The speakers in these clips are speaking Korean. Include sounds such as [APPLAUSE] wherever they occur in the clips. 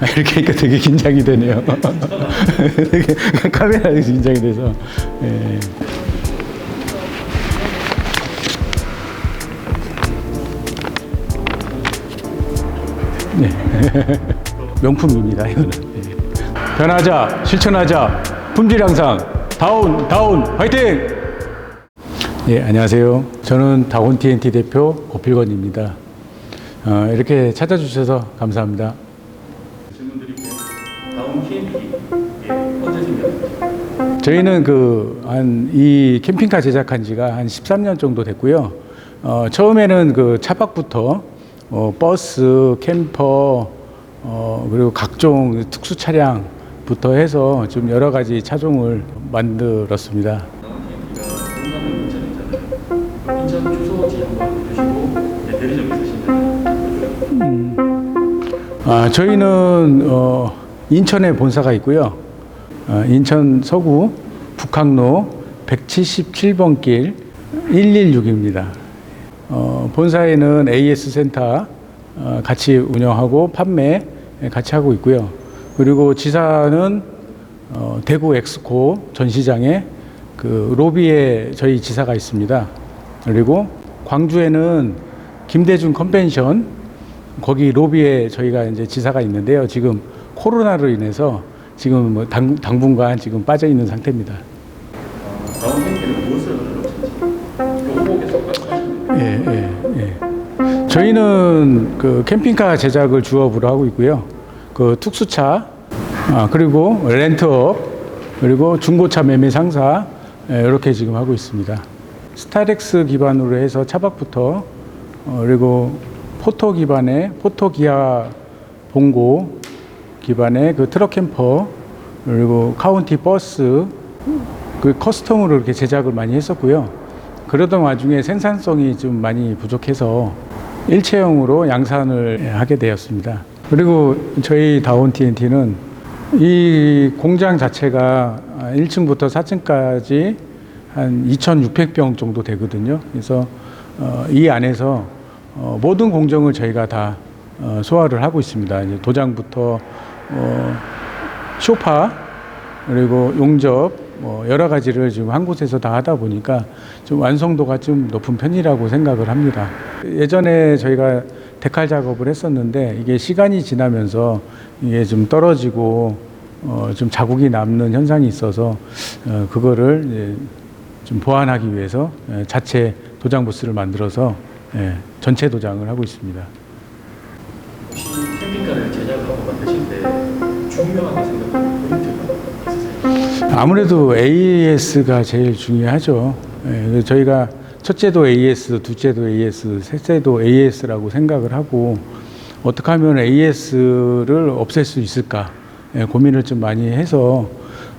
[LAUGHS] 이렇게 하니까 되게 긴장이 되네요. [LAUGHS] 되게 카메라에 긴장이 돼서. 예. 네. [LAUGHS] 명품입니다, 이거는. 예. 변하자, 실천하자, 품질 향상, 다운, 다운, 화이팅! 예, 안녕하세요. 저는 다운 TNT 대표 고필건입니다. 어, 이렇게 찾아주셔서 감사합니다. 예? 저희는 그 한 이 캠핑카 제작한 지가 한 13년 정도 됐고요. 어, 처음에는 그 차박부터 어, 버스, 캠퍼 어, 그리고 각종 특수 차량부터 해서 좀 여러 가지 차종을 만들었습니다. 인천 주소지 한번 주시고 예, 대리점 있으시면 아, 저희는 어, 인천에 본사가 있고요. 어, 인천 서구 북항로 177번 길 116입니다. 어, 본사에는 AS 센터 어, 같이 운영하고 판매 같이 하고 있고요. 그리고 지사는 어, 대구 엑스코 전시장에 그 로비에 저희 지사가 있습니다. 그리고 광주에는 김대중 컨벤션 거기 로비에 저희가 이제 지사가 있는데요. 지금 코로나로 인해서 지금 뭐 당, 당분간 지금 빠져 있는 상태입니다. 예, 예, 예. 저희는 그 캠핑카 제작을 주업으로 하고 있고요. 그 특수차, 아, 그리고 렌트업, 그리고 중고차 매매 상사, 예, 이렇게 지금 하고 있습니다. 스타렉스 기반으로 해서 차박부터, 어, 그리고 포토 기반의, 포토 기아 봉고 기반의 그 트럭 캠퍼, 그리고 카운티 버스, 그 커스텀으로 이렇게 제작을 많이 했었고요. 그러던 와중에 생산성이 좀 많이 부족해서 일체형으로 양산을 하게 되었습니다. 그리고 저희 다운 TNT는 이 공장 자체가 1층부터 4층까지 한 2,600병 정도 되거든요. 그래서 어, 이 안에서 어, 모든 공정을 저희가 다 어, 소화를 하고 있습니다. 이제 도장부터 어, 쇼파 그리고 용접 뭐 여러 가지를 지금 한 곳에서 다 하다 보니까 좀 완성도가 좀 높은 편이라고 생각을 합니다. 예전에 저희가 데칼 작업을 했었는데 이게 시간이 지나면서 이게 좀 떨어지고 어, 좀 자국이 남는 현상이 있어서 어, 그거를 이제 좀 보완하기 위해서 예, 자체 도장 부스를 만들어서 예, 전체 도장을 하고 있습니다. 아무래도 AS가 제일 중요하죠. 예, 저희가 첫째도 AS, 둘째도 AS, 셋째도 AS라고 생각을 하고 어떻게 하면 AS를 없앨 수 있을까 예, 고민을 좀 많이 해서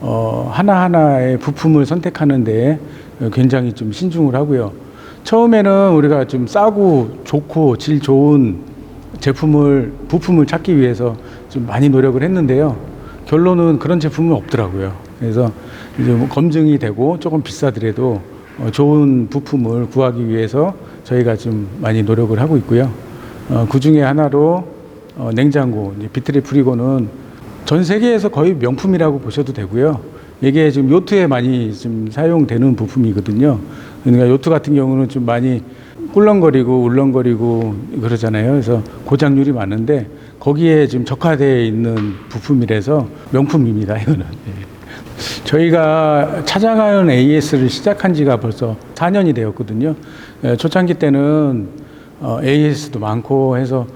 어, 하나하나의 부품을 선택하는데 굉장히 좀 신중을 하고요. 처음에는 우리가 좀 싸고 좋고 질 좋은 제품을 부품을 찾기 위해서 좀 많이 노력을 했는데요. 결론은 그런 제품은 없더라고요. 그래서 이제 뭐 검증이 되고 조금 비싸더라도 어, 좋은 부품을 구하기 위해서 저희가 좀 많이 노력을 하고 있고요. 어, 그 중에 하나로 어, 냉장고, 비트리 프리고는 전 세계에서 거의 명품이라고 보셔도 되고요. 이게 지금 요트에 많이 좀 사용되는 부품이거든요. 그러니까 요트 같은 경우는 좀 많이 꿀렁거리고 울렁거리고 그러잖아요. 그래서 고장률이 많은데 거기에 지금 적화되어 있는 부품이라서 명품입니다. 이거는. 예. 저희가 찾아가는 AS를 시작한 지가 벌써 4년이 되었거든요. 예, 초창기 때는 어, AS도 많고 해서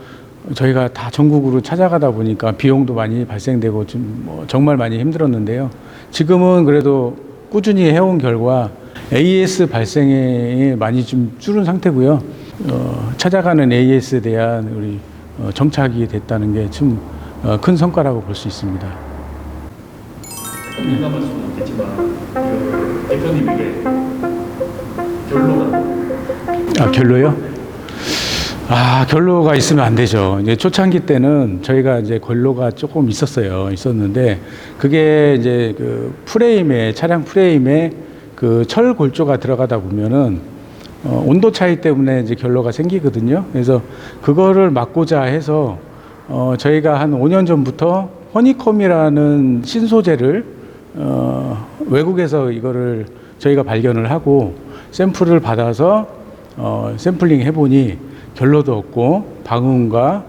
저희가 다 전국으로 찾아가다 보니까 비용도 많이 발생되고 좀뭐 정말 많이 힘들었는데요. 지금은 그래도 꾸준히 해온 결과 AS 발생이 많이 좀 줄은 상태고요. 어, 찾아가는 AS에 대한 우리 어, 정착이 됐다는 게좀 어, 큰 성과라고 볼 수 있습니다. 민감할 수는 없겠지만 그 대표님에게 아, 결로요? 아, 결로가 있으면 안 되죠. 이제 초창기 때는 저희가 이제 결로가 조금 있었어요. 있었는데 그게 이제 그 프레임에 차량 프레임에 그 철 골조가 들어가다 보면은 어, 온도 차이 때문에 이제 결로가 생기거든요. 그래서 그거를 막고자 해서 어, 저희가 한 5년 전부터 허니콤이라는 신소재를 어, 외국에서 이거를 저희가 발견을 하고 샘플을 받아서 어, 샘플링 해보니 결로도 없고 방음과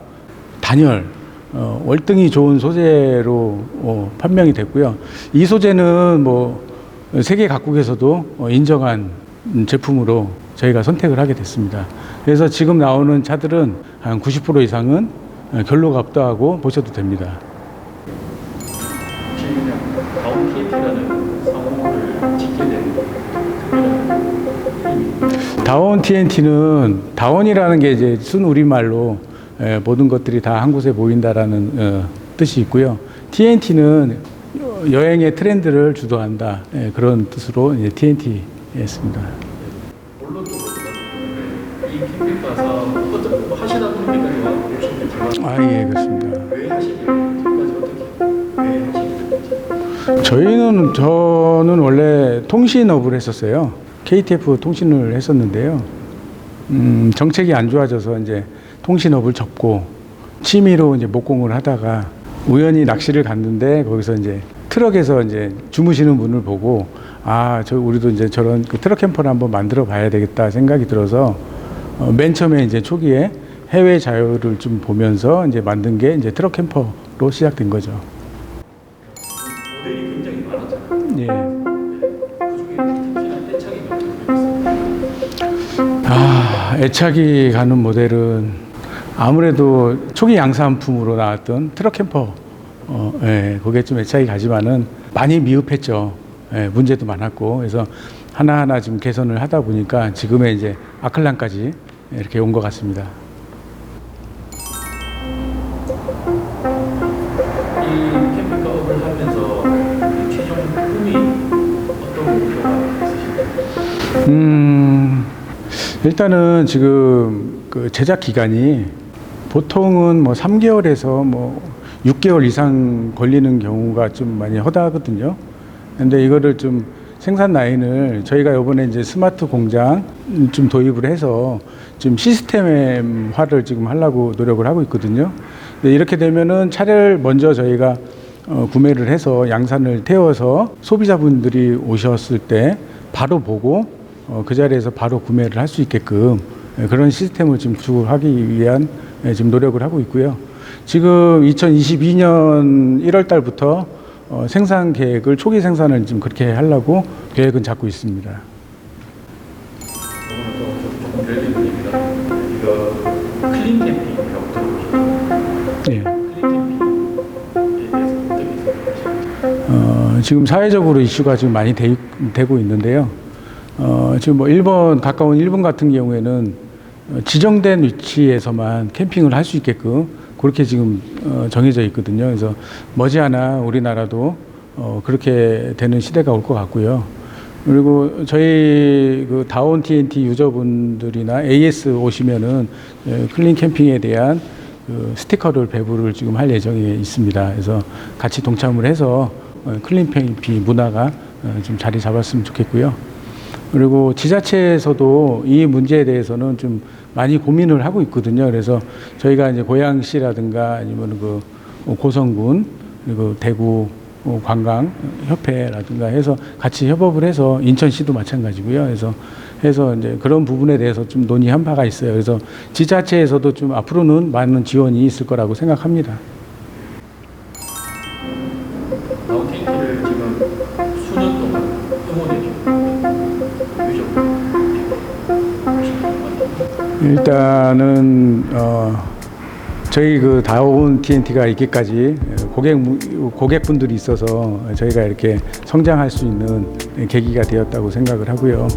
단열, 어, 월등히 좋은 소재로 어, 판명이 됐고요. 이 소재는 뭐 세계 각국에서도 어, 인정한 음, 제품으로 저희가 선택을 하게 됐습니다. 그래서 지금 나오는 차들은 한 90% 이상은 어, 결로가 없다고 보셔도 됩니다. 다원 TNT는 다원이라는 게 이제 순 우리말로 에, 모든 것들이 다 한 곳에 모인다라는 어, 뜻이 있고요. TNT는 여행의 트렌드를 주도한다 예, 그런 뜻으로 이제 이거 오셨겠지만 아예 그렇습니다. 저희는 저는 원래 통신업을 했었어요. KTF 통신을 했었는데요. 음, 정책이 안 좋아져서 이제 통신업을 접고 취미로 이제 목공을 하다가 우연히 낚시를 갔는데 거기서 이제 트럭에서 이제 주무시는 분을 보고 아, 저 우리도 이제 저런 그 트럭 캠퍼를 한번 만들어 봐야 되겠다 생각이 들어서 어, 맨 처음에 이제 초기에 해외 자료를 좀 보면서 이제 만든 게 이제 트럭 캠퍼로 시작된 거죠. 예. 아, 애착이 가는 모델은 아무래도 초기 양산품으로 나왔던 트럭 캠퍼, 어, 예, 그게 좀 애착이 가지만은 많이 미흡했죠. 예, 문제도 많았고, 그래서 하나하나 지금 개선을 하다 보니까 지금의 이제 아클란까지 이렇게 온 것 같습니다. 이 캠핑카업을 하면서 이 최종 꿈이 어떤 목표가 있으신가요? 음, 일단은 지금 그 제작 기간이 보통은 뭐 3개월에서 뭐 6개월 이상 걸리는 경우가 좀 많이 허다하거든요. 근데 이거를 좀 생산 라인을 저희가 이번에 이제 스마트 공장 좀 도입을 해서 지금 시스템화를 지금 하려고 노력을 하고 있거든요. 근데 이렇게 되면은 차를 먼저 저희가 어, 구매를 해서 양산을 태워서 소비자분들이 오셨을 때 바로 보고 어, 그 자리에서 바로 구매를 할 수 있게끔 예, 그런 시스템을 지금 구축하기 위한 예, 지금 노력을 하고 있고요. 지금 2022년 1월 달부터 어, 생산 계획을 초기 생산을 지금 그렇게 하려고 계획은 잡고 있습니다. 예. 어, 지금 사회적으로 이슈가 지금 많이 되, 되고 있는데요. 어, 지금 뭐 일본 가까운 일본 같은 경우에는 어, 지정된 위치에서만 캠핑을 할 수 있게끔 그렇게 지금 어, 정해져 있거든요. 그래서 머지않아 우리나라도 어, 그렇게 되는 시대가 올 것 같고요. 그리고 저희 그 다운 TNT 유저분들이나 AS 오시면은 예, 클린 캠핑에 대한 그 스티커를 배부를 지금 할 예정에 있습니다. 그래서 같이 동참을 해서 어, 클린 캠핑 문화가 어, 좀 자리 잡았으면 좋겠고요. 그리고 지자체에서도 이 문제에 대해서는 좀 많이 고민을 하고 있거든요. 그래서 저희가 이제 고양시라든가 아니면 그 고성군 그리고 대구 어, 관광협회라든가 해서 같이 협업을 해서 인천시도 마찬가지고요. 그래서 해서 이제 그런 부분에 대해서 좀 논의한 바가 있어요. 그래서 지자체에서도 좀 앞으로는 많은 지원이 있을 거라고 생각합니다. 일단은 어, 저희 그 다운 TNT가 있기까지 고객 고객분들이 있어서 저희가 이렇게 성장할 수 있는 계기가 되었다고 생각을 하고요.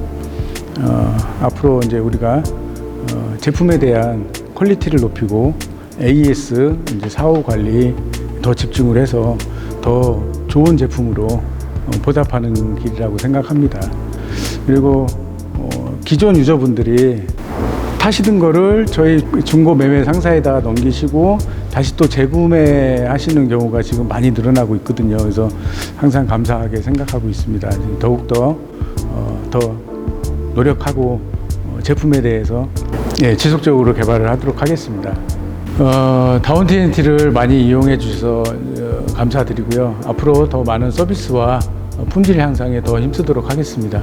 어, 앞으로 이제 우리가 어, 제품에 대한 퀄리티를 높이고 AS 이제 사후 관리 더 집중을 해서 더 좋은 제품으로 어, 보답하는 길이라고 생각합니다. 그리고 어, 기존 유저분들이 타시던 거를 저희 중고 매매 상사에다 넘기시고 다시 또 재구매 하시는 경우가 지금 많이 늘어나고 있거든요. 그래서 항상 감사하게 생각하고 있습니다. 더욱더 어, 더 노력하고 어, 제품에 대해서 예, 지속적으로 개발을 하도록 하겠습니다. 어, 다운 TNT를 많이 이용해 주셔서 어, 감사드리고요. 앞으로 더 많은 서비스와 어, 품질 향상에 더 힘쓰도록 하겠습니다.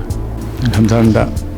감사합니다.